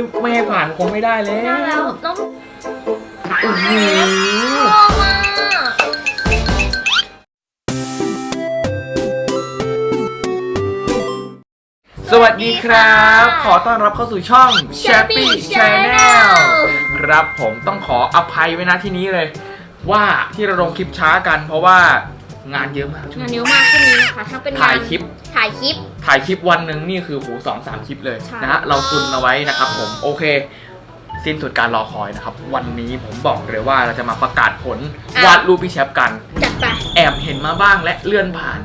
ยไม่ให้ผ่านคงไม่ได้แล้ได้แล้ววต้องโอ้โหชอบมากสวัสดีครับ ขอต้อนรับเข้าสู่ช่อง Shappy Channel ครับผมต้องขออภัยไว้นะที่นี้เลย ว่าที่เราลงคลิปช้ากันเพราะว่า งานเยอะมากช่วงงานนี้เยอะมากช่วงนี้นะคะถ้าเป็นงนถ่ายคลิป ถ่ายคลิป ถ่ายคลิปวันหนึ่งนี่คือโหสองสามคลิปเลยใช่ นะฮะเราตุนเอาไว้นะครับผมโอเค สิ้นสุดการรอคอยนะครับ วันนี้ผมบอกเลยว่าเราจะมาประกาศผลวาดรูปพี่แชปกัน จัดไปแอบเห็นมาบ้างและเลื่อนผ่าน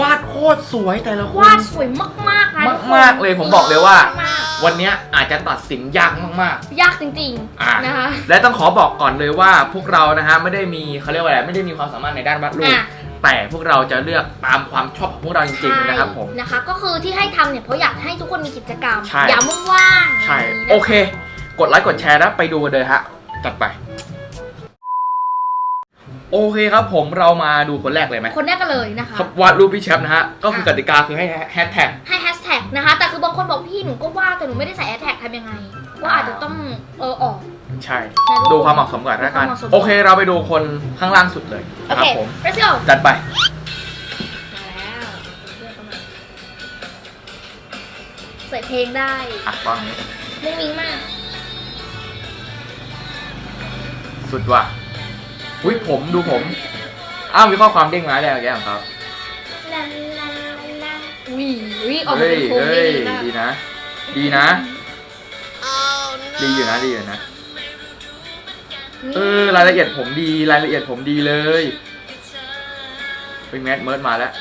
วาดโคตรสวยแต่ละคน วาดสวยมากๆนะมากทุคนมากเลยผมบอกเลยว่ามากวันเนี้ยอาจจะตัดสินยากมากๆยากจริงๆอะ ๆนะคะ และต้องขอบอกก่อนเลยว่าพวกเรานะฮะไม่ได้มีเขาเรียกว่าอะไรไม่ได้มีความสามารถในด้านวาดรูป อะ แต่พวกเราจะเลือกตามความชอบของพวกเราจริงๆนะครับผมใช่นะคะ ก็คือที่ให้ทำเนี่ยเพราะอยากให้ทุกคนมีกิจกรรม ใช่ อย่ามุ่งว่างใช่ ย่างนี้นะโอเค กดไลค์กดแชร์แล้วไปดูกันเลยฮะ จัดไป โอเคครับผมเรามาดูคนแรกเลยไหมคนแรกกันเลยนะคะ ครับวาดรูปพี่แชปนะฮะ ก็คือกติกาคือให้แฮชแท็ก ให้แฮชแท็กนะคะ แต่คือบางคนบอกพี่หนูก็วาดแต่หนูไม่ได้ใส่แฮชแท็กทำยังไงว่าอาจจะต้องเออออก ใช่ใช่ดูความเหมาะสมก่อนแล้วกันดูความเหมาะสมโอเค เราไปดูคนข้างล่างสุดเลยโอนะคเครับผม let's go จัดไปมาแล้วเลือกเข้ามาใส่เพลงได้อะตอนนี้ มุ้งมิ้งมากสุดว่ะ อุ้ยผมดูผม อ้าวมีข้อความเด้งมาแล้วแกของเขาลาลาลาอุ้ยอุ้ยออกมาเฮ้ยเป็นโค้งเฮ้ได้ยดีมากดีนะ ดีนะ ดีอยู่นะ ดีอยู่นะ เออรายละเอียดผมดีรายละเอียดผมดีเลยเป็นแมสเมิร์ดมาแล้ว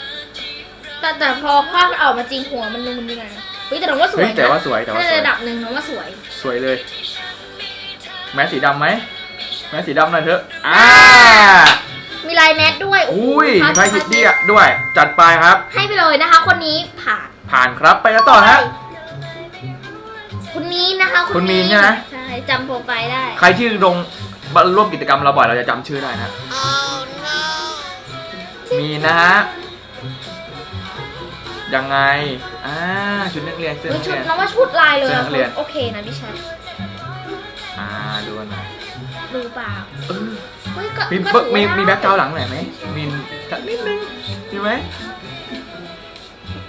แต่แต่พอภาพมันออกมาจริงหัวมันนูนดีนะเฮ้ยแต่น้องว่าสวเฮ้ยยนะแต่ว่าสวยแต่ว่าในสวยระดับหนึ่งน้องว่าสวย สวยเลย แมสสีดำไหมแมสสีดำหน่อยเถอะอ่ามีลายแมสด้วยอุ้ยพามีไพ่คิดเดียด้วยจัดไปครับ ให้ไปเลยนะคะ คนนี้ผ่านผ่านครับไปแล้วต่อฮะคุณมีนนะคะคุณมีนใช่ไหม ใช่จำโปรไฟล์ได้ ใครที่ลง ร่วมกิจกรรมเราบ่อยเราจะจำชื่อได้นะ มีนะฮะ ยังไง อ่า ชุดนักเรียนเสื้อเฮ้ยนักชุดเรียน น้องว่าชุดลายเลยเสื้อนักเรียน โอเคนะพี่ชัยอ่า ดูกันหน่อยดูเปล่าเออเฮ้ยก็มีก็เบิกถือมีว่ามีแบ็คกราวด์หลังหน่อยไหมมีจัดนิดนึงมีไหม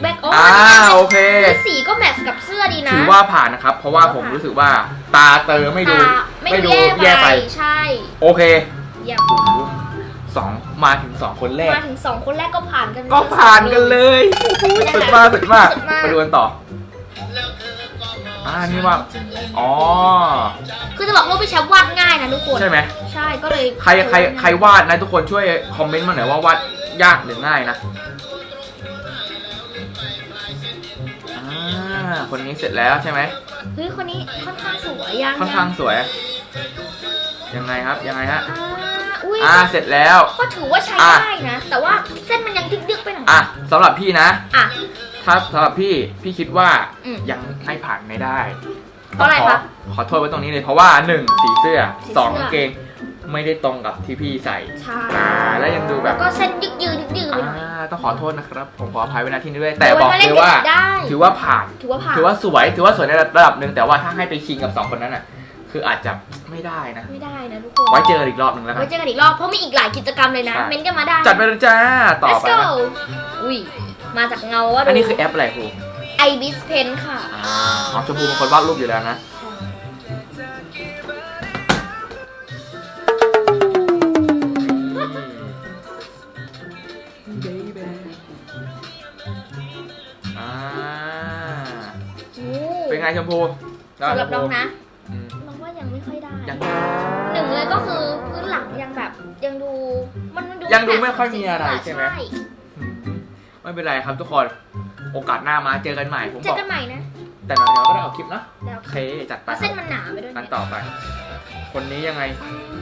แบ็คโอ้อ่า โอเคเฮ้ยสีก็แมทช์กับเสื้อดีนะ ถือว่าผ่านนะครับ เพราะว่าผมรู้สึกว่า ตาเตอไม่ดู ตาไม่ดูแย่แย่ไปไป ใช่โอเคเยี่ยมสองมาถึงสองคนแรก มาถึงสองคนแรกก็ผ่านกันก็ผ่านกันเลยสุดมากสุดมากสุดมากมาดูกันต่ออ่านี่ว่าอ๋อ คือจะบอกว่าพี่แชมป์วาดง่ายนะทุกคนใช่ไหมใช่ก็เลยใครใครใครวาดนะทุกคนช่วยคอมเมนต์มาหน่อยว่าวาดยากหรือง่ายนะอ่าคนนี้เสร็จแล้วใช่ไหม เฮ้ยคนนี้ค่อนข้างสวยยังค่อนข้างสวย ยังไงครับยังไงฮะอ่าอุ้ยอ่าเสร็จแล้ว ก็ถือว่าใช้อะได้นะ แต่ว่าเส้นมันยังดึกๆไปหน่อยอะสำหรับพี่นะ อะ ถ้าสำหรับพี่พี่คิดว่าอืมยังให้ผ่านไม่ได้เพราะอะไรขครับขอโทษไว้ตรงนี้เลยเพราะว่าหนึ่งสีเสื้อสีเสื้อ สองกางเกง ไม่ได้ตรงกับที่พี่ใส่ใช่อ่าแล้วยังดูแบแล้บวก็เส้นยึกยืนยึกยืนไปอ่าหน่อยต้องขอโทษนะครับ ผมขออภัยไว้ณที่นี้ด้วยแต่บอกไว้เลยมว่าด็กได้ ถือว่าผ่าน ถือว่าผ่าน ถือว่าสวยถือว่าสวยในระดับหนึ่งแต่ว่าถ้าให้ไปชิงกับสองคนนั้นอะ คืออาจจะไม่ได้นะ ไม่ได้นะทุกคนไว้เจอกันอีกรอบหนึ่งแล้วกัไว้น เจอกันอีกรอบ เพราะมีอีกหลายกิจกรรมเลยนะ ใช่ เม้นต์กันมาได้ จัดไปเลยจ้าต่อ Let's ไป go นะอุ้ย มาจากเงาว่าอันนี้คือแอปอะไรครูไอบิสเพนค่ะอ่าอ๋อชมพูเป็นคนวาดรูปอยู่แล้วนะ ไงชมพูสำหรับน้องนะอืมน้องว่ายังไม่ค่อยได้ยังหนึ่งเลยก็คือพื้นหลังยังแบบ ยังดูมันดูยังดูไม่ค่อยมีอะไรใช่ไหมใช่ไม่เป็นไรครับทุกคน โอกาสหน้ามาเจอกันใหม่ผมเจบออกกันใหม่นะแต่หน่อยเราก็ได้ออกคลิปนะแล้วโอเคจัดไปแล้วเส้นมันหนาไปด้วยงั้นเนี่ยต่อไป คนนี้ยังไง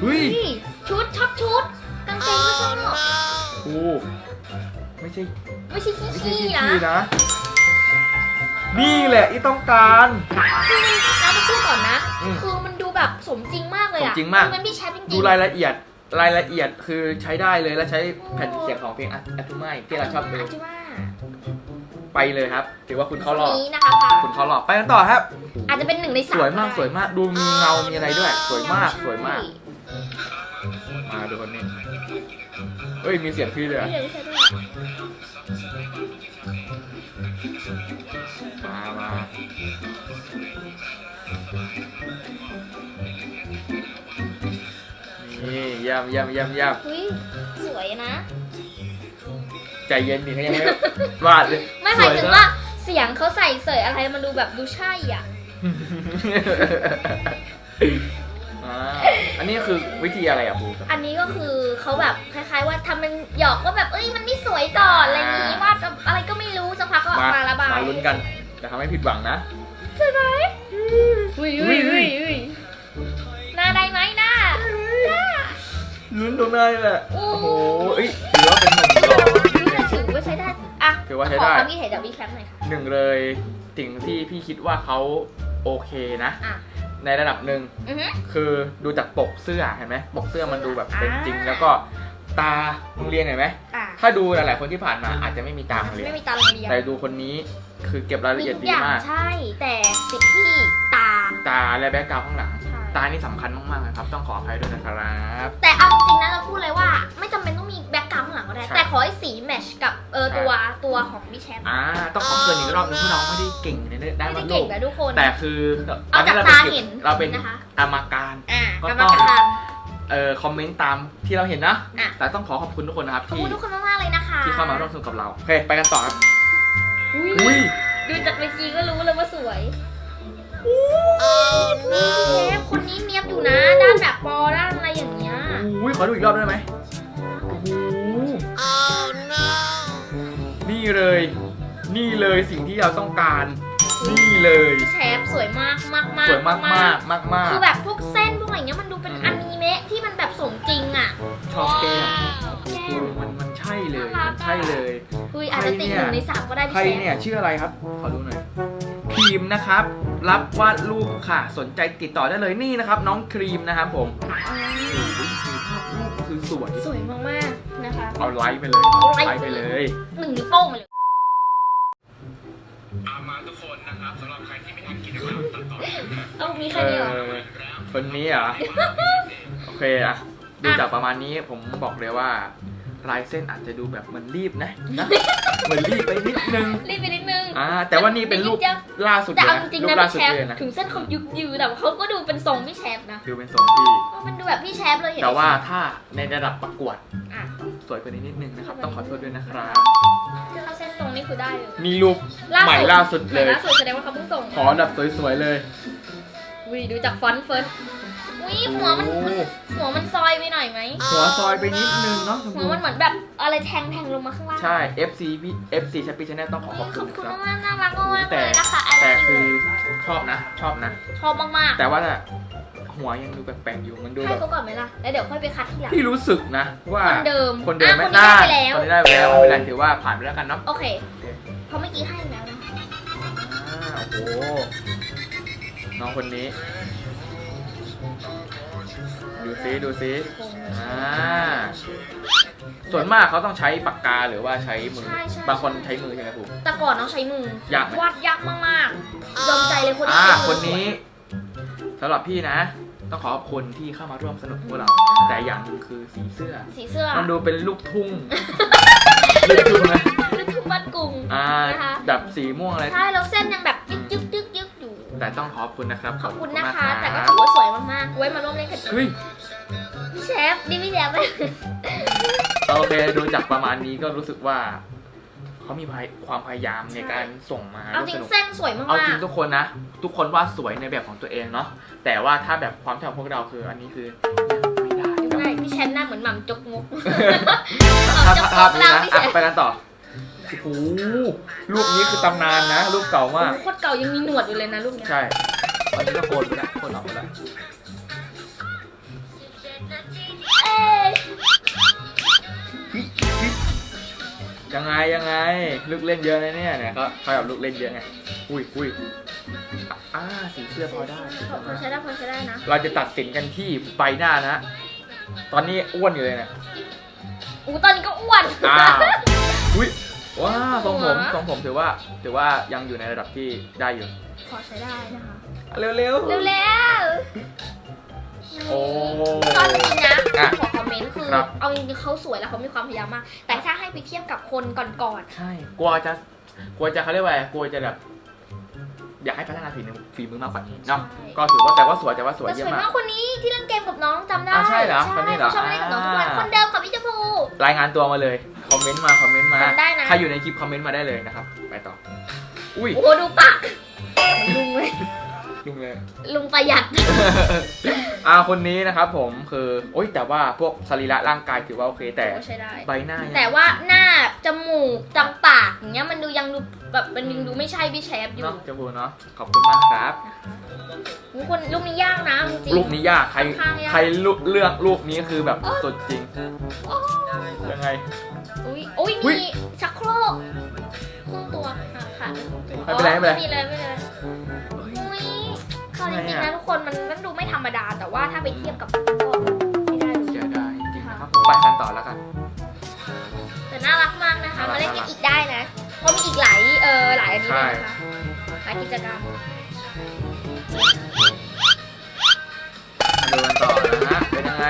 เฮ้ยนี่ชุดชอบชุดกางเกงก็ชอบ ครูไม่ใช่ไม่ใช่ขี้ไม่ใช่ขี้ที่นะ นะ นี่แหละที่ต้องการ คือมันเราจะพูดก่อนนะ อืมคือมันดูแบบสมจริงมากเลยอะสมจริงมาก คือมันพี่แชมป์จริงๆ ดูรายละเอียดรายละเอียดคือใช้ได้เลยและใช้แผ่นเสียงของเพลงอัตตุไมที่เราชอบดูจริงว่าไปเลยครับ ถือว่าคุณคเข้านรอบนี้นะคะค่ะคุณเข้ารอบไปกันต่อครับ อาจจะเป็นหนึ่งในสามสวยมากได้สวยมากดูมีเงามีอะไรด้วย สวยมากสวยมาก มาดูคนนี้เอ้ยมีเสียงพี่เลยใช่อะไม่ใช่ไม่ใช่ด้วย นี่เยี่ยมเยี่ยมเยี่ยมเยี่ยมอุ้ยสวยนะใจเย็นดิเขายังไม่ วาดเลยไม่หมายถึงสว่าเสียงเขาใส่เสยอะไรมันดูแบบดูใช่อะ อ่าอันนี้คือวิธีอะไรอะปูอันนี้ก็คือเขาแบบคล้ายๆ ว่าทำเป็นหยอกว่าแบบเอ้ยมันไม่สวยก่อนอะไรอย่างงี้วาดอะไรก็ไม่รู้สักพักก็มามาระบาย มาลุ้นกัน จะทำให้ผิดหวังนะใช่ไหมอุ้ยอุ้ยอุ้ยอุ้ยหน้าได้ไหมหน้าหน้าลุ้นตรงหน้านี่แหละโอ้โอ้โหเอ้ยถือว่าเป็นหนุ่มหล่อนี่แต่ถือว่าใช้ได้อะถือว่าใช้ได้ขอความคิดเห็นจากพี่แคมป์หน่อยค่ะหนึ่งเลยสิ่งที่พี่คิดว่าเขาโอเคนะอะในระดับหนึ่งอือฮึคือดูจากปกเสื้อเห็นไหมปกเสื้อมันดูแบบเป็นจริงอ่าแล้วก็ตาโรงเรียนเห็นไหมอะ ถ้าดูหลายๆคนที่ผ่านมาอาจจะไม่มีตาโรงเรียนไม่มีตาโรงเรียนแต่ดูคนนี้คือเก็บรายละมีเอียดทุกดีอย่างมาก ใช่ แต่ติดที่ตา ตาและแบ็กกราวด์ข้างหลังใช่ตานี่สำคัญมากๆนะครับ ต้องขออภัยด้วยนะครับ แต่เอาจริงๆนะเราพูดเลยว่า ไม่จำเป็นต้องมีแบ็คกราวด์ข้างหลังก็ได้ใช่แต่ขอให้สีแมทชกับเออใช่ตัวตัวของพี่แชมป์อ่าต้องขอเกินอีกรอบนึงพวกเราไม่ได้เก่งในด้านไม่วาได้ดรูเก่งปนะทุกคนแต่คือตเอาอนนี้เราจากเป็นตาเห็นเราเป็นนะคะกรรมการอ่าก็กรรต้มองการ เอ่อคอมเมนต์ตามที่เราเห็นนะ อะ แต่ต้องขอขอบคุณทุกคนนะครับ ขอบที่คุณทุกคนมากๆเลยนะคะที่เข้ามาร่วมสนุกกับเราโอเคไปกันต่อครับอุ้ยอุ้ยดูจากเมื่อกี้ก็รู้เลยว่าสวยนี่พี่เชฟคนนี้เนียบอยู่นะ ด้านแบบปอด้านอะไรอย่างเงี้ยอุ้ยขอดูอีกรอบได้ไหมโอ้โหนี่เลย นี่เลยสิ่งที่เราต้องการ นี่เลยพี่เชฟสวยมากมากมากสวยมากมากมากมากคือแบบพวกเส้นพวกอะไรเงี้ยมันดูเป็นอนิเมะ ที่มันแบบสมจริงอะ ชอบแก้มแก้คือมมันมันใช่เลยน่ารักมันใช่เลยคุยอาจจะติดหนึ่งในสามก็ได้ใครพี่เชฟเนี่ยชื่ออะไรครับขอดูหน่อยครีมนะครับ รับวาดรูปค่ะ สนใจติดต่อได้เลยนี่นะครับ น้องครีมนะครับผมคือสวยสวยมากๆนะคะ เอาไลค์ไปเลยเอาไลค์ไปเลย หนึ่งนิ้วโป้งเลยมาทุกคนนะครับสำหรับใครที่ไม่ทันกินนะครับตัดต่อเอามีใครเอเดียวอคนนี้เหรอโอ เคอะดูจากประมาณนี้ผมบอกเลยว่าลายเส้นอาจจะดูแบบเหมือนรีบนะนะเหมือนรีบไปนิดนึงรีบไปนิดนึงอ่าแต่ว่านี่เป็นรูปนิดเดียวล่าสุดแต่เลยเอานะจริงรูๆนะปล่าพี่สุดแชมป์เลยนะถึงเส้นเขายุบยืดแต่เขาก็ดูเป็นทรงพี่แชมป์นะคือเป็นทรงที่มันดูแบบพี่แชมป์เลยเห็นไหมแต่ว่าถ้าในระดับประกวดอะสวยกว่านี้นิดนึงนะครับ ต้องขอโทษด้วยนะครับคือเราเส้นตรงนี้คือได้เลยมีรูปใหม่ล่าสุดเลยใหม่ล่าสุดแสดงว่าเขาเพิ่งส่งขอแบบสวยๆเลยวิดูจากฟอนต์เฟิร์ส วิหัวมันโอ้ หัวมันซอยไปหน่อยไหมหัวซอยไปนิดนึงเนาะหัวมันเหมือนแบบอะไรแทงแทงๆลงมาข้างล่างใช่ FC พี่ FC ชัปปี้ชาแนลต้องขอขอบขคุอบณคุณครับมากๆน่ารักมากๆแต่เลยนะคะแต่ไอคือชอบนะ ชอบนะ ชอบมากแต่ว่าหัวยังดูแปลกๆอยู่มันๆดูให้แบบเขาก่อนไหมล่ะแล้วเดี๋ยวค่อยไปคัดทีหลัง พี่รู้สึกนะว่าคนเดิมคนเดิมอะไม่คนนี้น่าได้ไปแล้ว คนนี้ได้ไปแล้วไม่เป็นไรถือว่าผ่านไปแล้วกันเนาะโอเคเพราะเมื่อกี้ให้แล้วนะ อ่าโอ้โหน้องคนนี้ ดูซิดูซิอ่าส่วนมากเขาต้องใช้ปากกาหรือว่าใช้มือ ใช่ใช่ บางคนใช้มือใช่ไหมครู แต่ก่อนน้องใช้มือ ยากไหม วาดยากมากๆยอมใจเลยคนที่อ่าใช้มือคนนี้สำหรับพี่นะ ต้องขอขอบคุณที่เข้ามาร่วมสนุกกับพวกเรา แต่อย่างหนึงคือสีเสื้อ สีเสื้อมันดูเป็นลูกทุ่ง ลูกทุ่งนะลูกทุ่งบ้านกรุงอ่านะคะ แบบสีม่วงอะไร ใช่แล้วเส้นยังแบบยึกยึกยึกยึกอยู่ แต่ต้องขอบคุณนะครับขอบคุณนะคะมากแต่ก็รับถือว่าสวยมากๆไว้มาร่วมเล่นกันอีกเฮ้ยพี่เชฟดิพี่แชฟไปโอเคดูจากประมาณนี้ก็รู้สึกว่าเขามีพยความพยายามในการส่งมาเอาร่วมจริสงนุกเส้นสวยมาเอากจริงทุกคนนะ ทุกคนวาดสวยในแบบของตัวเองเนาะแต่ว่าถ้าแบบความชอบพวกเราคืออันนี้คือไม่ได้ๆไม่พี่แชฟหน้าเหมือนหม่ำจกงกภาพจกภาพงกนี้เรานะพี่แชอะฟไปกันต่อ โอ้โหรูปนี้คือตำนานนะรูปเก่ามากโคตรเก่ายังมีหนวดอยู่เลยนะรูปเนี้ยใช่ตอนนี้ก็โกนไปแล้วโกนออกไปแล้วเอ้ยยังไงยังไง ลูกเล่นเยอะนะเนี่ยเนี่ยเขาเขาแบบลูกเล่นเยอะไงอุ้ยอุ้ยอ่าสีเสื้อพอได้สีพเสื้อพออใช้ได้ได้พอใช้ได้นะ เราจะตัดสินกันที่ใบหน้านะตอนนี้อ้วนอยู่เลยเนี่ยอู้ตอนนี้ก็อ้วน อ้าวอุ้ยโว้าทรงผมหัวทรงผมถือว่าถือว่ายังอยู่ในระดับที่ได้อยู่พอใช้ได้นะคะเร็วเร็วๆโอ้ตอนจริงๆนะอะขอคอมเมนต์คือครับเอาจริงๆเขาสวยแล้วเขามีความพยายามมาก แต่ถ้าให้ไปเทียบกับคนก่อนๆใช่กลัวจะกลัวจะเขาเรียกว่าอะไรกลัวจะแบบ อยากให้พัฒนาฝีมือฝีมือมากกว่านี้เนาะใช่ ก็ถือว่าแต่ว่าสวยแต่ว่าๆสวยแต่สเยี่ยวมยมาก มากคนนี้ที่เล่นเกมกับน้องจำได้อะใช่เหรอคนนี้เหรอชอบเล่นกับน้องทุกวันอ่า คนเดิมค่ะพี่จมูรายงานตัวมาเลยคอมเมนต์มาคอมเมนต์มาจำได้นะใครอยู่ในคลิปคอมเมนต์มาได้เลยนะครับ ไปต่ออุ้ยโอ้โหดูปากลุงเลย ลุงเลย ลุงประหยัด อ่าคนนี้นะครับผมคือโอ้ยแต่ว่าพวกสรีระร่างกายถือว่าโอเคแต่ก็ใช้ได้ ใบหน้ายังแต่ว่าหน้าจมูกจังปากอย่างเงี้ยมันดูยังดูแบบมันยังดูไม่ใช่พี่เชฟอยู่เนาะจะพูดเนาะขอบคุณมากครับทุกคนลูกนี้ยากนะจริงๆรูปนี้ยากใครค่อนข้างยาก ใครลุเลือกรูปนี้คือแบบสุดจริงยังไง อุ้ยอุ้ยอุ๊มียชักโครกครึ่งตัวค่ะค่ะไม่เป็นไรไม่เป็นไร มีเลยไม่เป็นไรอุ้ย คือจริงๆนะทุกคนมันมันดูไม่ธรรมดา แต่ว่าถ้าไปเทียบกับก็ไม่ได้ดูเสียดายจริงๆนะครับผมไปกันต่อแล้วกัน แต่น่ารักมากนะคะน่ารักมาเล่นกันอีกได้นะเพราะมีอีกหลายเออหลายอันนี้เลยนะคะหลายกิจกรรมมาดูกันต่อนะฮะเป็นยังไง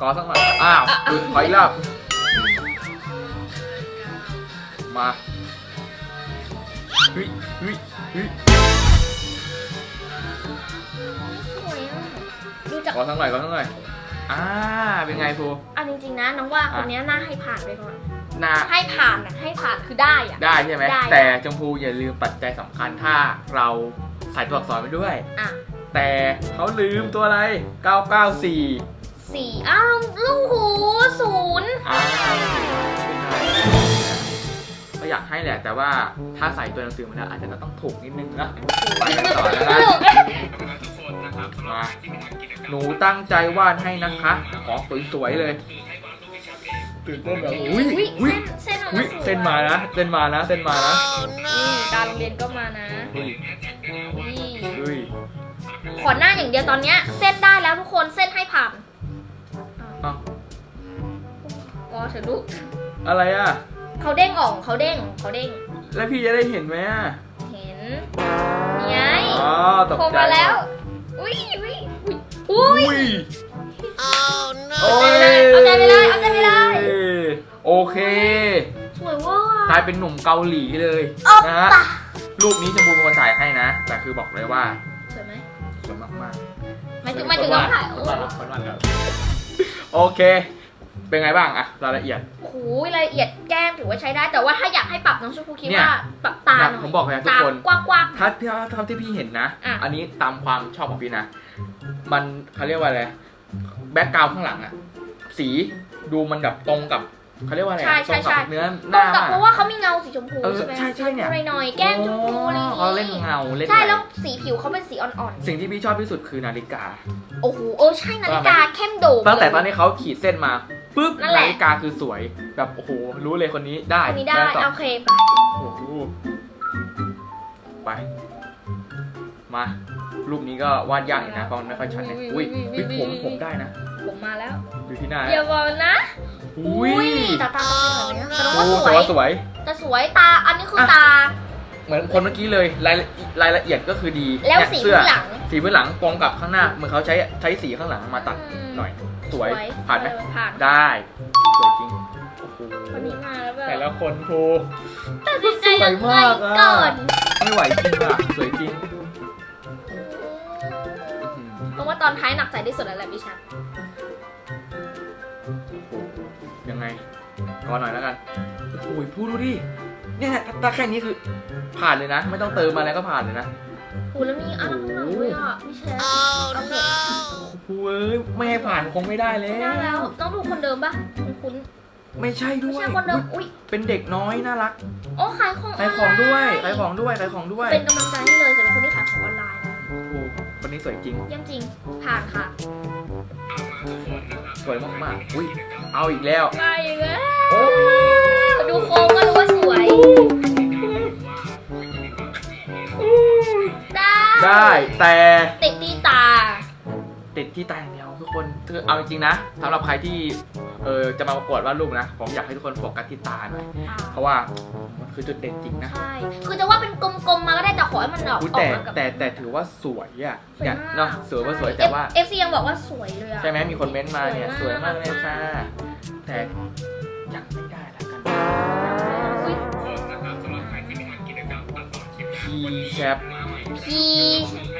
กอสักหน่อยอ้าวดูขออีกรอบมาเฮ้ยเฮ้ยเฮ้ย ขอสักหน่อยขอสักหน่อยอ่าเป็นไงครูอันจริงๆนะน้องว่าคนเนี้ยน่าให้ผ่านไปก่อนหน้าให้ผ่านอะให้ผ่านคือได้อะได้ใช่ไหมได้ แต่ชมพูอย่าลืมปัจจัยสำคัญถ้าเราใส่ตัวอักษรไปด้วย อะแต่เขาลืมตัวอะไร 994สี่อ้าวลูกหูศูนย์อ่าก็อยากให้แหละ แต่ว่าถ้าใส่ตัวหนังสือมาแล้วอาจจะต้องถูกนิดนึงนะไปกันต่อแล้วนะลูก มาหนูตั้งใจวาดให้นะคะ ขอสวยๆเลย ตื่นเต้นแบบอุ้ยอุ้ยอุ้ยเส้นเส้นออกอุ้มายสวยเส้นมานะเส้นมานะเส้นมานะนี่การโรงเรียนก็มานะอุ้ยนี่อุ้ยขอหน้าอย่างเดียวตอนเนี้ย เส้นได้แล้วทุกคนเส้นให้ผ่านอ้าวก็เถอะลูกอะไรอะเขาเด้งออกเขาเด้งเขาเด้ง แล้วพี่จะได้เห็นไหมอะเห็นนี่ไงอ๋อตกโผล่ใจมาแล้ว อุ้ยอุ้ยอุ้ยอุ้ยอุ้ยเอาใจไปเลยเอาใจไปเลยเอาใจไปเลยโอเคสวยเว่ากลายเป็นหนุ่มเกาหลีเลยอ๊อปนะฮะปะรูปนี้ชมพูเป็นคนถ่ายให้นะ แต่คือบอกเลยว่าสวยไหมสวยมากมากหมายถึงหมายถึงเราถ่ายคโอ้นวาดคนวาดครับโอเค เป็นไงบ้างอะรายละเอียดโหรายละเอียดแก้มถือว่าใช้ได้ แต่ว่าถ้าอยากให้ปรับน้องชมพูคิดเนี่ยว่าปรับตาหนะน่อยผมบอกเลยนะทุกตาคนกว้าง ถ้าที่เท่าที่พี่เห็นนะ อะ อันนี้ตามความชอบของพี่นะ มันเขาเรียกว่าอะไร แบ็กกราวข้างหลังอะสีดูมันแบบตรงกับเขาเรียกว่าอะไรอะตรงกัเนื้อหๆตรน้างกับมาก เพราะว่าเขามีเงาสีชมพูเออใช่ไหมใช่ใช่เนี่ย หน่อยๆแก้มชมพูอะไรอย่างเขาเล่นเงาเล่นใช่อะไรแล้วสีผิวเขาเป็นสีอ่อนสิ่งที่พี่ชอบที่สุดคือนาฬิกา ๆ โอ้โหเออใช่นาฬิกาเข้มโดมตั้งแต่ตอนที่เขาขีดเส้นมา ปุ๊บนั่นแหละ นาฬิกาคือสวยแบบโอ้โหรู้เลยคนนี้ได้คนนี้ได้แล้วต่อโอเคไปโอ้โหไป มารูปนี้ก็วาดยากอยู่นะเพราะมันไม่ค่อยชัดนะอุ้ยอุ้ยผมผมได้นะผมมาแล้วดูที่หน้าอย่าบอกนะอุ้ยตาตาต้องเป็นแบบนี้แต่น้องโอ้ว่าสแต่วยว่าสวย แต่สวยตาอันนี้คืออะ ตา เหมือนคนเมื่อกี้เลยรายละรายละเอียดก็คือดีแล้วเนี่ยสีเสื้อ พื้นหลัง สีพื้นหลังตรงกับข้างหน้า เหมือนเขาใช้ใช้สีข้างหลังมาตัดอืม หน่อย สวยผ่านไหมเออผ่าน ได้ สวยจริง โอ้โห วันนี้มาแล้วแบบแต่ละคนครู ตัดสินใจยังไงสวยมากอะ ก่อนไม่ไหวจริงอะ สวยจริงอื้อหือเพราะว่าตอนท้ายหนักใจที่สุดแล้วแหละพี่ชัดโอ้โหยังไงรอหน่อยแล้วกัน โอ้โหพูดดูดิ เนี่ยถ้าถ้าแค่นี้คือผ่านเลยนะ ไม่ต้องเติมอะไรก็ผ่านเลยนะ หูแล้วมีอันข้างหลังด้วยอะพี่แชทโอเคโอ้โหเอ้ยไม่ให้ผ่านคงไม่ได้แล้ไม่ได้แล้ววต้องดูคนเดิมปะคุ้นไม่ใช่ๆด้ไม่วยใช่คนเดิมอุ้ยเป็นเด็กน้อยน่ารักโอ้ขายของขายของด้วยนไลน์ขายของด้วยขายของด้วยเป็นกำลังใจให้เลยสำหรับคนที่ขายของออนไลน์นะโอ้โหคนนี้สวยจริง เยี่ยมจริงผ่านค่ะสวยมากๆอุ้ยเอาอีกแล้วมาอีกแล้วโอ้ดูโค้งก็รู้ว่าสวย ได้ได้ แต่ติดที่ตา ติดที่ตาอย่างเดียวทุกคนคือเอาจริงๆนะสำหรับใครที่เออจะมาประกวดวาดรูปนะ ผมอยากให้ทุกคนโฟกัสที่ตาหน่อยเพราะว่ามันคือจุดเด่นจริงนะ ใช่ คือจะว่าเป็นกลมๆมาก็ได้แต่ขอให้มันออกอุ๊ยออแต่กมากับ แต่แต่ถือว่าสวยอะสวยเนี่ยมากเนาะสวยว่าสวยแต่ว่า เอฟซียังบอกว่าสวยเลยอะ ใช่ไหมมีคนเม้นต์มาเนี่ยสสววยยากกมามเลยค่ะ แต่ยังไม่ได้ละกันอุ๊ยพีแชป พี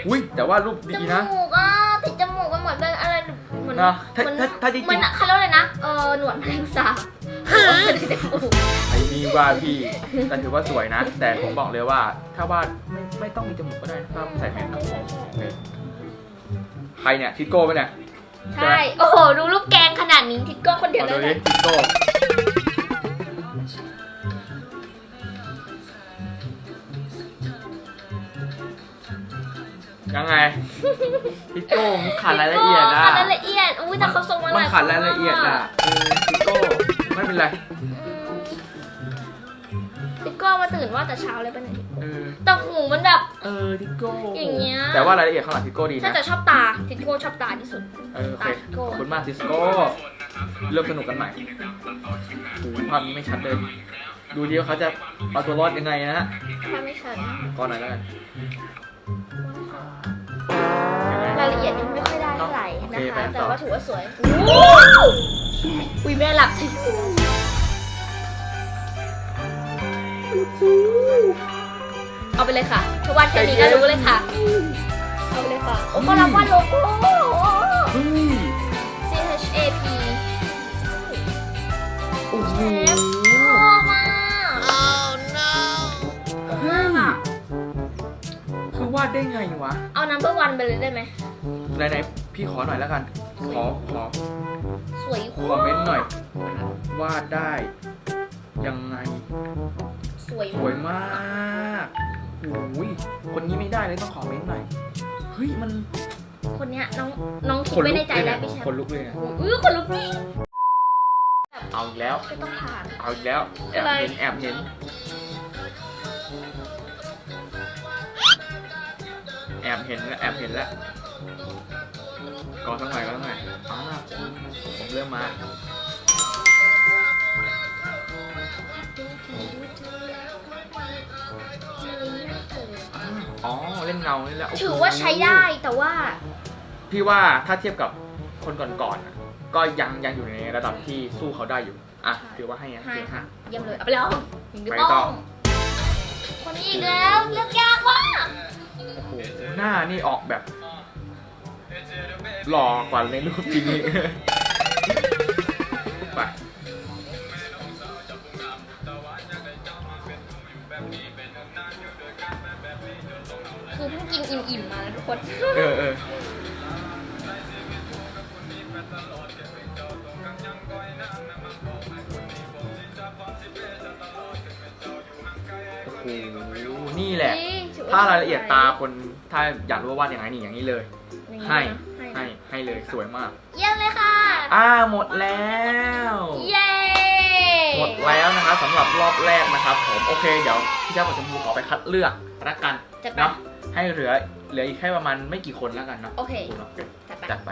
อุ้ยแต่ว่ารูปจดีนะ มูกอะติดจมูกมันเหมือนเป็นอะไรเหมือนเนอะถ้าเหมือนถ้าถ้าจริงๆ เหมือนเขาเรียกว่าอะไรนะเออหนวดแมลงสาบติดจมูกไอ้นี่ว่าพี่แต่ถือว่าสวยนะ แต่ผมบอกเลยว่า ถ้าวาดไม่ไม่ต้องมีจมูกก็ได้นะครับใส่แมสครับเออใครเนี่ยทิโก้ปะเนี่ยใช่โอ้โหดูรูปแกงขนาดนี้ทิกก็คนเดียวขอเลดูยดินะทิโก้ ยังไงทิโก้มันขาดรายละเอียดอะขาดรายละเอียด อุ้ยแต่เขาส่งมาหมันลายขาดรายละเอียดอะเออทิโก้ไม่เป็นไรทิกก็มาตื่นว่าแต่เช้าเลยปะเนี่ยเออ แต่หูมันแบบ เออทิโก้อย่างเงี้ย แต่ว่ารายละเอียดข้างหลังทิโก้ดีถ้านะ จะชอบตาทิกโก้ชอบตาที่สุด เออโอเคตาทิโก้ ขอบคุณมากทิสโก้ เริ่มสนุกกันใหม่โอ้โหภาพนี้ไม่ชัดเลย ดูดิว่าเขาจะเอาตัวรอดยังไงนะฮะถ้าไม่ชัดก่อนหน่อยแล้วกันยังไง รายละเอียดยังไม่ค่อยได้เท่าไหร่นะโอเคคะไปต่อแต่ว่าถือว่าสวยอุ้ยแม่หลับสิเอาไปเลยค่ะถ้าวาดแค่นี้ก็รู้เลยค่ะ เอาไปเลยค่ะ โอ้เขารับวาดโลโก้เฮ้ย C H A P โอ้โห วาดได้ไงวะ เอา number one ไปเลยได้ไหมไหนๆพี่ขอหน่อยแล้วกัน ขอขอสวยคอมเมนต์หน่อย วาดได้ ยังไง สวยสวยมากโอ้ยคนนี้ไม่ได้เลยต้องคอมเมนต์หน่อย เฮ้ยมันคนเนี้ยน้องน้องคิดขนไว้ลุในกใจเลยแล้นะวพี่แชมคนป์ลุกเลยนะอุ้ยคนลุกจริงเอาอีกแล้ว ก็ต้องผ่าน เอาอีกแล้ว แอบอะไรเห็นแอบเห็น แอบเห็นแล้วแอบเห็นแล้วก็สักหน่อยก็สักหน่อยอ่าผมผมเริ่มมาอ๋อเล่นเงานี่แหละโโหถือว่าใช้ได้แต่ว่า พี่ว่าถ้าเทียบกับคนก่อนๆน่ะก็ยังยังอยู่ในระดับที่สู้เขาได้อยู่ อะใช่ถือว่าให้อะให้ถือค่ะเยี่ยมเลยเอาไปแล้วถึงดิไปป้ต่อองคนนี้อีกแล้วเลือกยากมากโอ้โหหน้านี่ออกแบบ หล่อกว่าในรูปจริงนี่ ไปคือเพิ่งกินอิ่มๆมานะทุกคน เออเออโอ้โหนี่แหละ นี่ ถือว่ถ้ารายละเอียดตาคนถ้าอยากรู้ว่าวาดยังไงนี่อย่างนี้เลย อย่างนี้ให้ นะให้ ให้เลยสวยมาก เยี่ยมเลยค่ะ อ่าหมดแล้ว เย้หมดแล้วนะครับสำหรับรอบแรกนะครับผมโอเคเดี๋ยวพี่เจ้ากับชมพูขอไปคัดเลือกละกันจัดไป เนาะให้เหลือเหลืออีกแค่ประมาณไม่กี่คนแล้วกันเนาะโอเคโอเคจัดไป จัดไป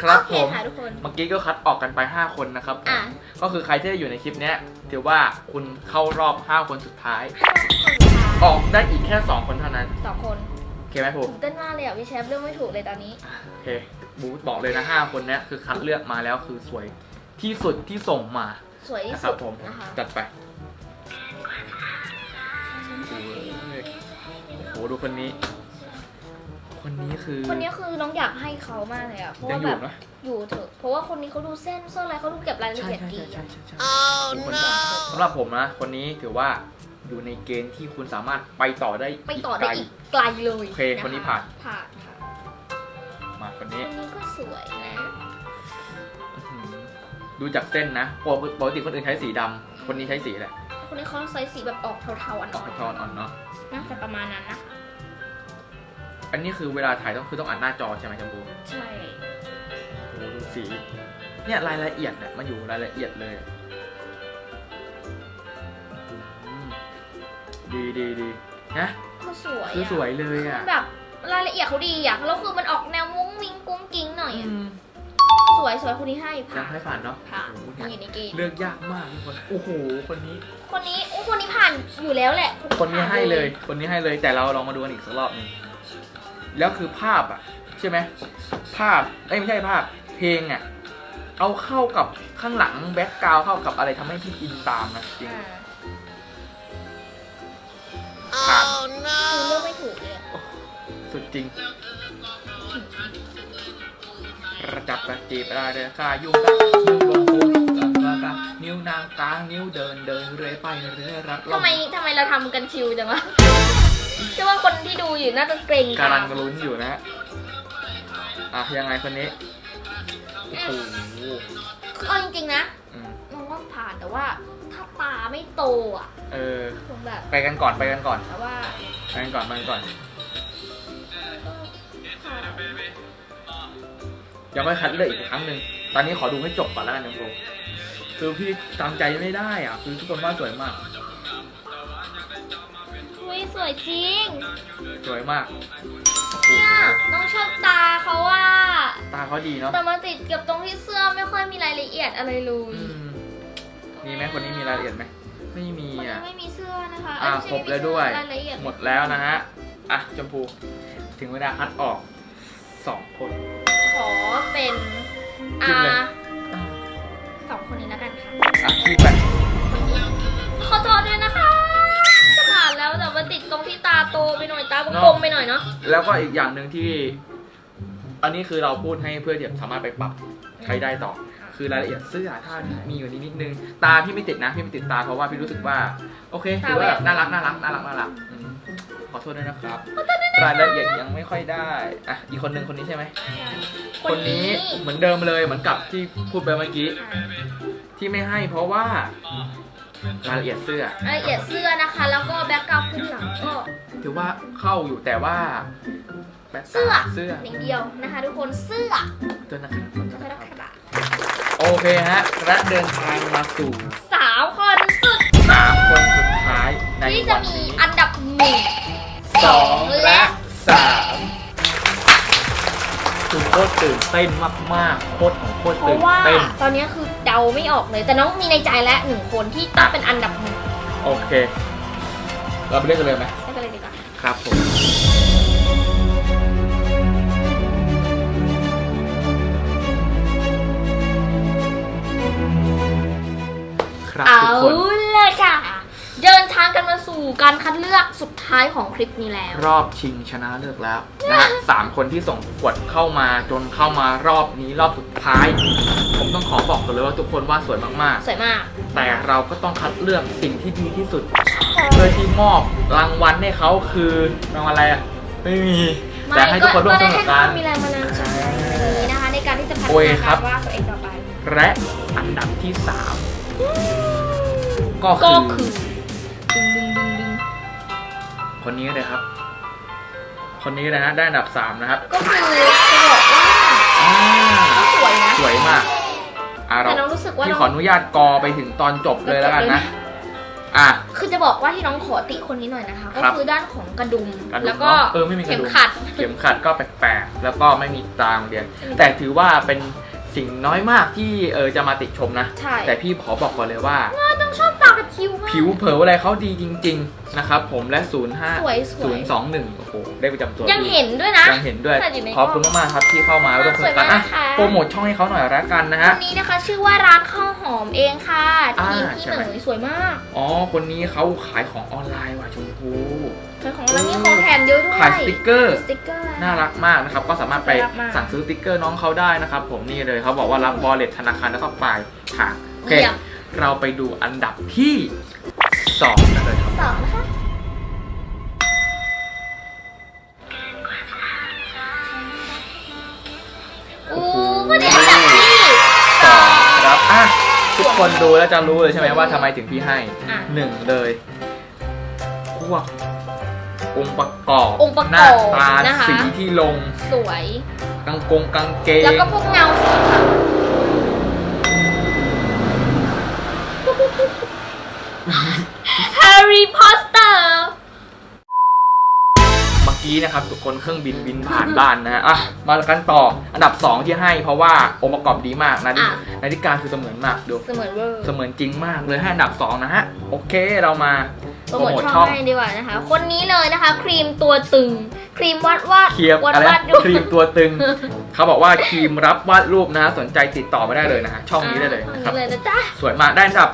ครับโอเคผมค่ะทุกคน เมื่อกี้ก็คัดออกกันไป 5 คนนะครับผมอะ ก็คือใครที่อยู่ในคลิปเนี้ยถือว่าคุณเข้ารอบ5คนสุดท้ายให้น้องคนสุดท้าย ออกได้อีกแค่ 2 คนเท่านั้น สองคนโอเคไหมผมตื่นเต้นมากเลยอะพี่แชมป์เรื่องไม่ถูกเลยตอนนี้ โอเค บูธบอกเลยนะ 5 คนเนี้ยคือคัดเลือกมาแล้วคือสวยที่สุดที่ส่งมาสวยที่นะคสุรับดผมนะคะจัดไปโอ้โหดูคนนี้ คนนี้คือคนนี้คือน้องอยากให้เขามากเลยอะเพราะยัว่างอแบยู่บนะอยู่เถอะเพราะว่าคนนี้เขาดูเส้นเส้นอะไรเขาดูเก็บรายละใช่เอียดใช่ดีใช่อะใช่ใช่ทุกคนสำหรับผมนะ คนนี้ถือว่าอยู่ในเกณฑ์ที่คุณสามารถไปต่อได้ไปต่อไกได้ลอีกไกลเลยโอเคคนนี้ผ่าน ผ่านค่ะมาคนคนี้นนี้ก็สวยนะอื้อหือดูจากเส้นนะปกติปกติคนอื่นใช้สีดำคนนี้ใช้สีอะไรคนนี้เขาใส่สีแบบออกเทาๆอ่ออกอนทอนอ่อนเนาะๆน่าจะประมาณนั้นนะ อันนี้คือเวลาถ่ายต้องคือต้องอ่านหน้าจอใช่ไหมจำปูใช่โอ้โหดูสี เนี่ยรายละเอียดเนี่ยมันอยู่รายละเอียดเลยอืมดีดีดีนะเขาสวยคืออะสวยเลยอะแบบรายละเอียดเขาดีอะแล้วคือมันออกแนวมุ้งมิ้งกุ้งกิ้งหน่อยอือะมสวยสวยคนนี้ให้ยัผ่างนให้ผ่านเนาะผ่านโอ้โหอยู่ในเกณฑ์เลือกยากมากทุกคนโอ้โหคนนี้ คนนี้โอ้คนนี้ผ่านอยู่แล้วแหละคนนี้ให้เลย คนนี้ให้เลยแต่เราลองมาดูกันอีกสักรอบหนึง แล้วคือภาพอะใช่ไหมภาพเอ้ยไม่ใช่ภาพ เพลงอะเอาเข้ากับข้างหลังแบ็กกราวเข้ากับอะไรทำให้พี่อินตามนะจริงอ่าผ่านคือเลือกไม่ถูกเลยอะสุดจริงระจับกระจีบอะไรเดินข้ายุ่งกับนิ้วลงโค้ง กับกากานิ้วนางกลางนิ้วเดินเดินเรื่อยไปเรื่อยรัดลทำไมทำไมเราทำกันชิวจังวะเชื่อว่าคนที่ดูอยู่น่าจะเกรงกำลังตามลุ้นอยู่นะฮะอะยังไงคนนี้โอ้โหคือเอาจริงๆนะอืมมองว่าผ่านแต่ว่า ถ้าตาไม่โตอะ เออคงแบบไปกันก่อนไปกันก่อนแต่ว่าไปกันก่อนไปกันก่อนก็ผ่านยังไม่คัดเลือกอีกครั้งหนึ่งตอนนี้ขอดูให้จบก่อนแล้วกันนะโบร คือพี่จำใจไม่ได้อะ คือทุกคนว่าสวยมาก อุ้ยสวยจริง สวยมากเนี่ยน้องชอบตาเขาว่า ตาเขาดีเนาะแต่มาติดกับตรงที่เสื้อไม่ค่อยมีรายละเอียดอะไรเลยอืมมีไหมคนนี้มีรายละเอียดไหมไม่มีคนนี้อะ ไม่มีเสื้อนะคะอ่าเยไม่ครบใช่แล้วด้วยรายละเอียดหมดแล้วนะฮะ อะชมพู ถึงเวลาคัดออกสองคน ขอเป็น จิ้อามเลยสากลมๆไปหน่อยเนาะ แล้วก็อีกอย่างหนึ่งที่ อันนี้คือเราพูดให้เพื่อเดี๋ยวสามารถไปปรับใช้ได้ต่อ คือรายละเอียดเสื้อถ้ามีอยู่นิดนิดนึง ตาพี่ไม่ติดนะ พี่ไม่ติดตาเพราะว่าพี่รู้สึกว่า โอเคถือว่าแบบน่ารักน่ารักน่ารักน่ารักอืมขอโทษด้วยนะครับ รายละเอียดยังไม่ค่อยได้ อะ อีกคนหนึ่งคนนี้ใช่ไหม คนนี้เหมือนเดิมเลยเหมือนกับที่พูดไปเมื่อกี้อ่าที่ไม่ให้เพราะว่า รายละเอียดเสื้อ รายละเอียดเสื้อนะคะ แล้วก็แบ็คกราวด์พื้นหลังก็ถือว่าเข้าอยู่แต่ว่าแบ็คกเสื้อราวด์เสื้ออย่างเดียวนะคะ ทุกคนเสื้อตัวนะครับจะได้กระดาษโอเคฮะและเดินทางมาสู่สาวคนสุดสามคนสุดท้ายในที่จะวันมีนี้อันดับหนึ่งสองและสาม คือโคตรตื่นเต้นมากๆโคตรของโคตรเพตื่ราะนว่าเต้น ตอนนี้คือเดาไม่ออกเลย แต่น้องมีในใจแล้วหนึ่งคนที่ต้องเป็นอันดับหนึ่งโอเค เราไปเล่นกันเลยไหมไปกันเลยดีกว่าครับผม ครับเอาทุกคนเลยค่ะ เดินทางกันมาสู่การคัดเลือกสุดท้ายของคลิปนี้แล้ว รอบชิงชนะเลิกแล้วนะฮะสามคนที่ส่งประกวดเข้ามาจนเข้ามารอบนี้รอบสุดท้าย ผมต้องขอบอกกันเลยว่าทุกคนว่าสวยมากสวยมากๆ แต่เราก็ต้องคัดเลือกสิ่งที่ดีที่สุด เพื่อที่มอบรางวัลให้เขาคือรางวัลอะไรอะไม่มีแต่ให้ทุกคนร่วมสได้นุให้กเขากันมีแรงบันดาลใจนี้นะคะ ในการที่จะพัฒโอ้ยนาครักาบ รว่าดตัวเองต่อไป และอันดับที่สามก็ก็คือคือดึงดึงดึงดึง คนนี้เลยครับ คนนี้นะฮะได้อันดับสามนะครับก็คือจะบอกว่าอ่าก็สวยนะ สวยมากอะเราแต่น้องรู้สึกว่าพี่น้องขออนุญาตกอไปถึงตอนจบเลยแล้วกันนะอะ คือจะบอกว่าที่น้องขอติคนนี้หน่อยนะคะ ก็ครับ คือด้านของกระดุมกระดุมแล้วก็เนอะเออไม่มีกระเข็ดุมมขัด เข็มขัดก็แปลกๆแล้วก็ไม่มีตราโรงเรียนไม่มีแต่ถือว่าเป็น สิ่งน้อยมากที่เออจะมาติดชมนะ ใช่ แต่พี่ขอบอกก่อนเลยว่า ต้องชอบตากับคิ้วมาก ผิวเผลอะไรเขาดีจริง ๆ นะครับผมและ 05สวยสวย021 โอ้โหได้ประจำตัวยังดีเห็นด้วยนะ ยังเห็นด้วย แต่อยู่ในขอบคุณมากๆครับที่เข้ามาร่วมสนุกกันสวยมากอะค่ะ โปรโมทช่องให้เขาหน่อยละกันนะคฮะนนี้นะคะชื่อว่าร้านข้าวหอมเองค่ะอ่าทีมพี่ใช่เหไหมนยสวยมาก อ๋อ คนนี้เขาขายของออนไลน์ว่ะชมพู ขายของแล้วมีของแถมเยอะด้วยขายสติกเกอร์ สติกเกอร์ น่ารักมากนะครับ ก็สามารถไปน่ารักมาก สั่งซื้อสติกเกอร์น้องเขาได้นะครับ ผมนี่เลยเขาบอกว่ารับบอลเลตธนาคารแล้วก็ปลายทางโอเค เยี่ยมเราไปดูอันดับที่2กันเลยครับ สองนะคะโอ้อู้โหก็ได้อันดับที่สองครับอะทุกคนดูแล้วจะรู้เลยใช่ไหมว่าทำไมถึงพี่ให้อะหนึ่งเลยพวก องค์ประกอบองค์ประกอบหน้าตานะคะ สีที่ลงสวย กางกงกางเกงแล้วก็พวกเงาสีขาวแฮร์รี่พอตเตอร์ เมื่อกี้กี้นะครับ ทุกคนเครื่องบินบินผ่านบ้านนะฮะอะมากันต่ออันดับ 2 ที่ให้เพราะว่าองค์ประกอบดีมากนาฬิอะ นาฬิกาคือเสมือนมากดู เสมือนเวอร์ เสมือนจริงมากเลยให้อันดับ 2 นะฮะ โอเคเรามา โปรโมทช่องให้ดีกว่านะคะ คนนี้เลยนะคะ ครีมตัวตึง ครีมวาดวาดเคียบวาดอะไรวาดนะดูครีมตัวตึง เขาบอกว่าครีมรับวาดรูปนะฮะสนใจติดต่อมาได้เลยนะฮะช่องนี้ได้เลยช่องนะครับนี้เลยนะจ๊ะสวยมากได้อันดับ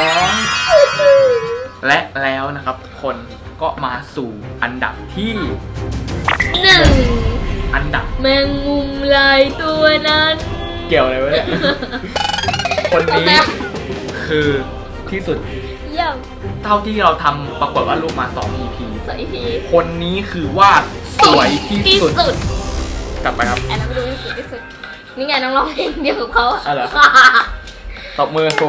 2และแล้วนะครับทุกคนก็มาสู่อันดับที่หนึ่งอันดับแมงมุมลายตัวนั้นเกี่ยวอะไรวะเนี่ยคนนี้คือที่สุดเยี่ยม เท่าที่เราทำปรากฏว่ารูปมา 2 EP สวยทีคนนี้คือวาดสวยที่สุดสุด กลับไปครับแอนนาไปดูที่สุดที่สุด นี่ไงน้องร้องเพลงเดียวกับเขาอ๋อเหรอ ตบมือครู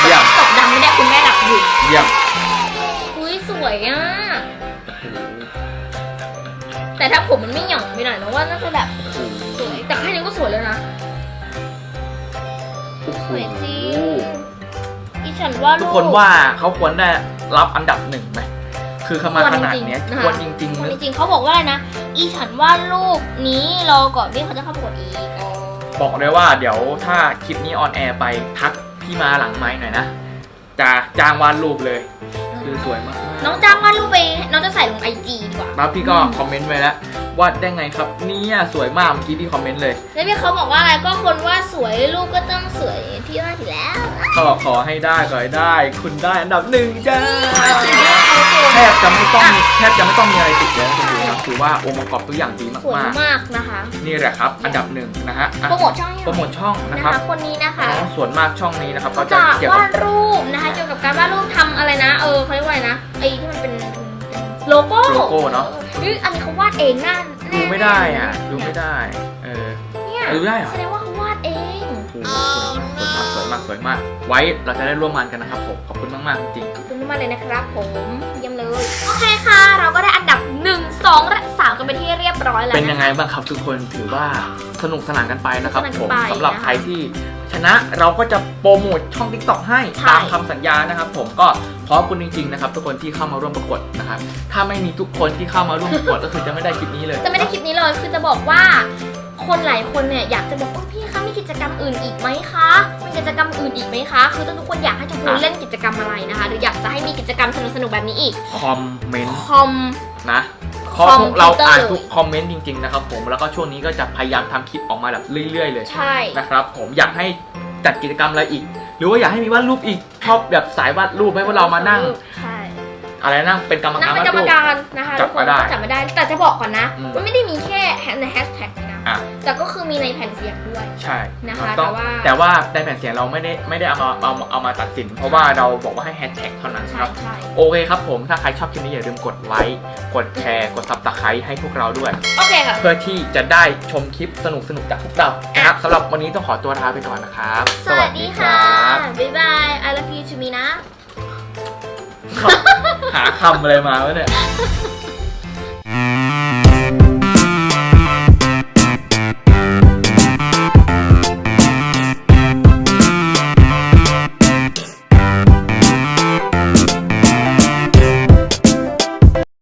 เยี่ยมตบดังไม่ได้คุณแม่หลับอยู่ เยี่ยมอุ้ยสวยอะ แต่ถ้าผมมันไม่หย่องไปหน่อยนะว่าน่าจะแบบสวยแว่าทุลูกกคนว่าเขาควรได้รับอันดับหนึ่งไหมคือเขามาขนาดเนี้ยควรจริงๆนะคะควรจริงๆคนนึจกริงๆเขาบอกว่าอะไรนะ อีฉันว่าลูกนี้รอก่อนที่เขาจะเข้าประกวดอีกบอกเลยว่าเดี๋ยวถ้าคลิปนี้ออนแอร์ไปทักพี่มาหลังไม้หน่อยนะจะจ้างวาดรูปเลย คือสวยมากๆ น้องจ้างวาดรูปไปน้องจะใส่ลงไอจีดีกว่าแล้วพี่ก็คอมเมนต์ไว้แล้ววาดได้ไงครับเนี่ยสวยมากเมื่อกี้พี่คอมเมนต์เลยแล้วพี่เขาบอกว่าอะไรก็คนว่าสวยลูกก็ต้องสวยพี่ว่าอยู่แล้วเขาบอกขอให้ได้ขอให้ได้ คุณได้อันดับหนึ่งจ้าแทบจะไม่ต้องแทบจะไม่ต้องมีอะไรติดเลยนะคุณดู นะถือว่าองค์ประกอบทุกอย่างดีสวยมากมากนะคะ ๆ นี่แหละครับ อันดับหนึ่งนะฮะอะโปรโมทช่องให้หโปรน่อยโมทช่องนะนะครับคะคนนี้นะคะอ๋อส่วนมากช่องนี้นะครับเขาก็จะจะเกี่ยวกัวาบดรูปนะคะเกี่ยวกับการวาดรูปทำอะไรนะ เออเขาเรียกว่าอะไรนะไอ้ที่มันเป็นโลโก้โลโก้เนอะนี่อันนี้เขาวาดเองน่าดูไม่ได้อะดูไม่ได้เออเนี่ย ดูได้เหรอแสดงว่าเขาวาดเอง โอ้โหสวย มากสวยมากสวยมาก ไว้เราจะได้ร่วมงานกันนะครับผมขอบคุณมากๆจริงขอบคุณมากๆเลยนะครับผมเยี่ยมเลย โอเคค่ะ เราก็ได้อันดับ 1 2และ3กันไปที่เรียบร้อยแล้ว เป็นยังไงนะคะบ้างครับทุกคนถือว่าสนุกสนานกันไปนะครับสนุกผมสนานกันไปสำหรับนะคะใครที่ชนะเราก็จะโปรโมทช่อง t ิ k t o k ให้ใช่ ตามคำสัญญานะครับ ผมก็ขอบคุณจริงๆนะครับทุกคนที่เข้ามาร่วมประกวดนะครับถ้าไม่มีทุกคนที่เข้ามาร่วมประกวดก็คือจะไม่ได้คลิปนี้เลย จะไม่ได้คลิปนี้เลยคือจะบอกว่า คนหลายคนเนี่ยอยากจะบอกว่าพี่คะมีกิจกรรมอื่นอีกไหมคะมีกิจกรรมอื่นอีกไหมคะ คือทุกคนอยากให้ชมพูอะเล่นกิจกรรมอะไรนะคะ หรืออยากจะให้มีกิจกรรมสนุกๆแบบนี้อีก คอมเมนต์คอมนะคเพอมราะพวกเราพิวเตอร์อ่านทุกคอมเมนต์จริงๆนะครับผมแล้วก็ช่วงนี้ก็จะพยายามทำคลิปออกมาแบบเรื่อย ๆ เลยใช่นะครับผมอยากให้จัดกิจกรรมอะไรอีก หรือว่าอยากให้มีวาดรูปอีกชอบแบบสายวาดรูปให้พวกเรามานั่งใช่อะไรนั่งเป็นกรรมนั่กางรเป็นวาดกรรมรูปการนะคะจัทุบกคมานได้ก็จับมาได้แต่จะบอกก่อนนะอืมมันไม่ได้มีแค่ในแฮชแท็กนะ อะแต่ก็คือมีในแผ่นเสียงด้วย ใช่นะคะต้องแต่ว่าแต่ว่าในแผ่นเสียงเราไม่ได้ไม่ได้เอามาเอาเอามาตัดสิน เพราะว่าเราบอกว่าให้แฮชแท็กเท่านั้นใช่ครับใช่โอเคครับผมถ้าใครชอบคลิปนี้อย่าลืมกดไลค์กดแชร์กดซับสไครต์ให้พวกเราด้วย โอเคค่ะ เพื่อที่จะได้ชมคลิปสนุกๆจากพวกเรานะครับสำหรับวันนี้ต้องขอตัวลาไปก่อนนะครับ สวัสดีค่ะรับบ๊ายบาย I love you to me นะหาคำอะไรมาวะเนี่ยบ